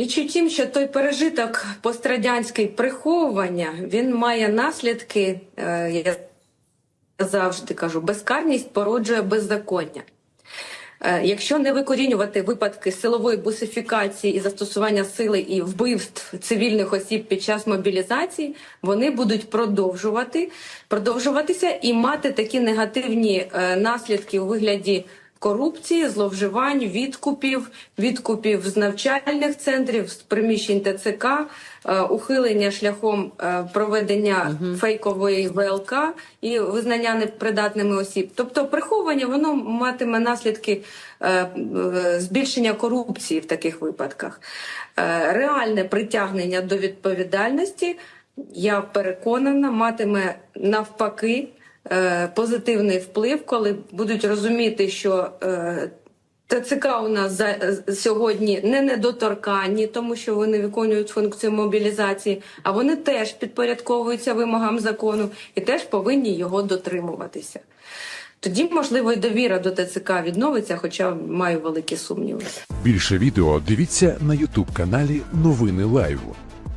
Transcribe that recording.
Річ у тім, що той пережиток пострадянський приховування він має наслідки, е, я завжди кажу, безкарність породжує беззаконня. Е, Якщо не викорінювати випадки силової бусифікації і застосування сили і вбивств цивільних осіб під час мобілізації, вони будуть продовжувати продовжуватися і мати такі негативні е, наслідки у вигляді корупції, зловживань, відкупів, відкупів з навчальних центрів, з приміщень ТЦК, е, ухилення шляхом е, проведення фейкової ВЛК і визнання непридатними осіб. Тобто приховування воно матиме наслідки е, збільшення корупції в таких випадках. Реальне притягнення до відповідальності, я переконана, матиме навпаки позитивний вплив, коли будуть розуміти, що е, ТЦК у нас за, е, сьогодні не недоторканні, тому що вони виконують функцію мобілізації, а вони теж підпорядковуються вимогам закону і теж повинні його дотримуватися. Тоді, можливо, і довіра до ТЦК відновиться, хоча маю великі сумніви. Більше відео дивіться на Ютуб каналі Новини Лайв.